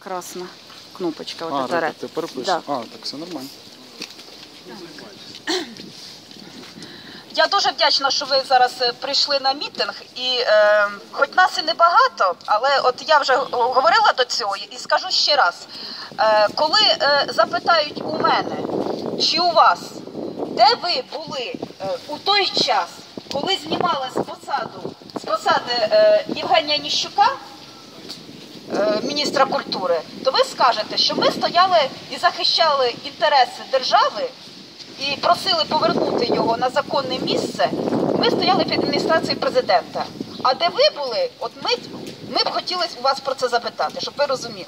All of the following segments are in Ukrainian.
красна кнопочка. А, От так переписуєш. Да. А, так все нормально. Я дуже вдячна, що ви зараз е, прийшли на мітинг. І е, хоч нас і небагато, але от я вже говорила до цього і скажу ще раз: е, коли е, запитають у мене чи у вас, де ви були е, у той час, коли знімали з посаду з посади е, Євгенія Ніщука, міністра культури, то ви скажете, що ми стояли і захищали інтереси держави і просили повернути його на законне місце. Ми стояли під адміністрацією президента. А де ви були, от ми, ми б хотіли вас про це запитати, щоб ви розуміли.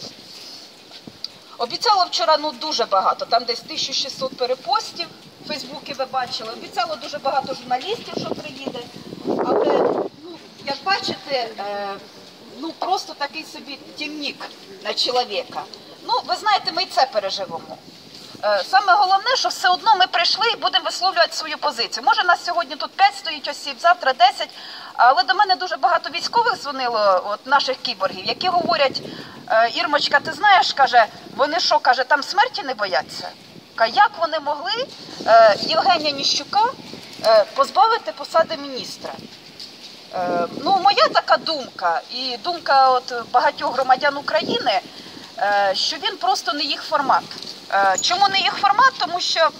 Обіцяло вчора ну дуже багато, там десь 1600 перепостів в Фейсбуці ви бачили. Обіцяло дуже багато журналістів, що приїде. Але ну, як бачите, е, ну просто такий собі тімнік на чоловіка. Ну, ви знаєте, ми і це переживемо. Е, Саме головне, що все одно ми прийшли і будемо висловлювати свою позицію. Може, нас сьогодні тут 5 стоїть осіб, завтра 10, але до мене дуже багато військових дзвонило, от наших кіборгів, які говорять, «Е, Ірмочка, ти знаєш, каже, вони що, каже, там смерті не бояться? Як вони могли е, Євгенія Ніщука позбавити посади міністра? Е, Ну, моя така думка, і думка от багатьох громадян України, е, що він просто не їх формат. Е, Чому не їх формат? Тому що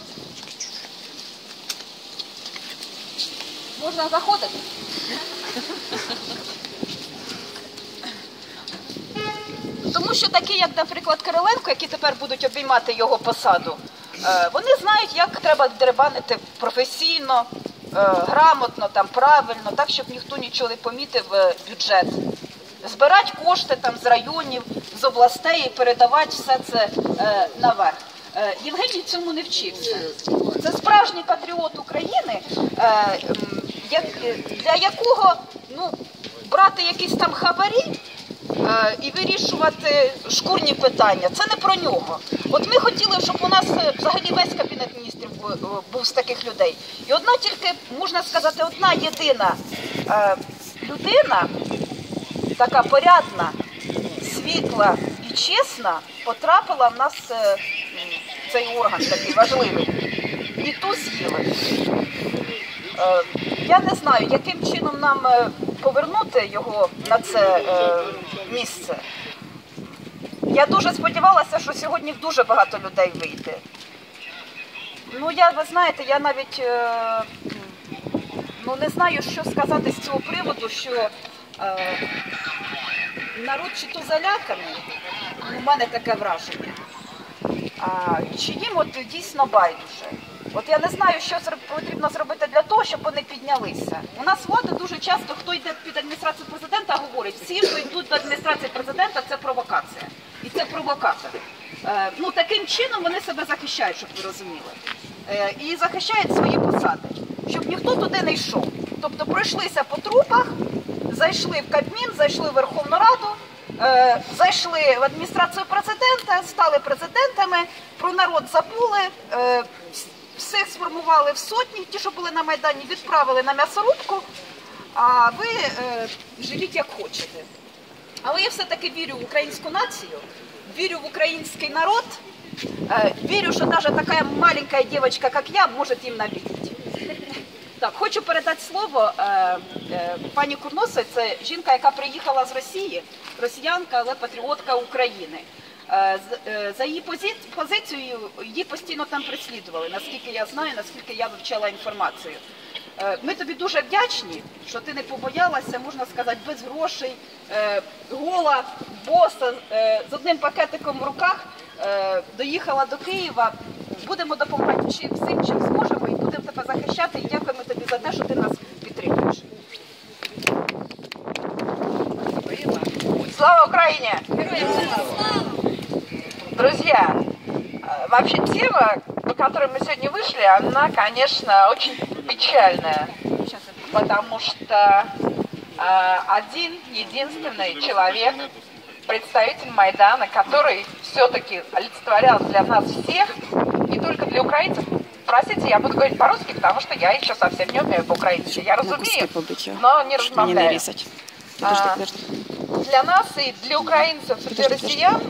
можна заходити. Тому що такі, як, наприклад, Кириленко, які тепер будуть обіймати його посаду, вони знають, як треба дерибанити професійно, грамотно, там, правильно, так, щоб ніхто нічого не помітив е, бюджет. Збирати кошти там з районів, з областей і передавати все це е, наверх. Е, Євгеній цьому не вчився. Це справжній патріот України, е, як, е, для якого ну, брати якісь там хабарі е, і вирішувати шкурні питання. Це не про нього. От ми хотіли, щоб у нас е, взагалі весь кабінет міністрів е, був з таких людей. І одна тільки, можна сказати, одна єдина е, людина, така порядна, світла і чесна, потрапила в нас е, цей орган такий важливий. І ту з'їли. Е, Я не знаю, яким чином нам е, повернути його на це е, місце. Я дуже сподівалася, що сьогодні дуже багато людей вийде. Ну, я, ви знаєте, я навіть е, ну, не знаю, що сказати з цього приводу, що е, народ чи то заляканий, у мене таке враження, а, чи їм от дійсно байдуже. От я не знаю, що потрібно зробити для того, щоб вони піднялися. У нас влада дуже часто, хто йде під адміністрацію президента, говорить, всі, хто йдуть до адміністрації президента, це провокація. І це провокатори. Е, ну, таким чином вони себе захищають, щоб ви розуміли. Е, і захищають свої посади, щоб ніхто туди не йшов. Тобто пройшлися по трупах, зайшли в Кабмін, зайшли в Верховну Раду, е, зайшли в адміністрацію президента, стали президентами, про народ забули, е, всіх сформували в сотні, ті, що були на Майдані, відправили на м'ясорубку, а ви живіть як хочете. Але я все-таки вірю в українську націю, вірю в український народ, вірю, що навіть така маленька дівчинка, як я, може їм навіть. Так, хочу передати слово е, е, пані Курносовій. Це жінка, яка приїхала з Росії, росіянка, але патріотка України. Е, е, за її позі- позицією її постійно там переслідували, наскільки я знаю, наскільки я вивчала інформацію. Е, Ми тобі дуже вдячні, що ти не побоялася, можна сказати, без грошей, гола, боса, з одним пакетиком в руках доїхала до Києва. Будемо допомагати чим- всім, чим зможемо, і будемо тебе захищати. І дякуємо тобі за те, що ти нас підтримуєш. Слава Украине! Друзья, э, вообще тема, по которой мы сегодня вышли, она, конечно, очень печальная, потому что э, один единственный человек, представитель Майдана, который все-таки олицетворял для нас всех, не только для украинцев, простите, я буду говорить по-русски, потому что я еще совсем не умею по-украински. Я разумею, но не размовляю. А, для нас и для украинцев, и для россиян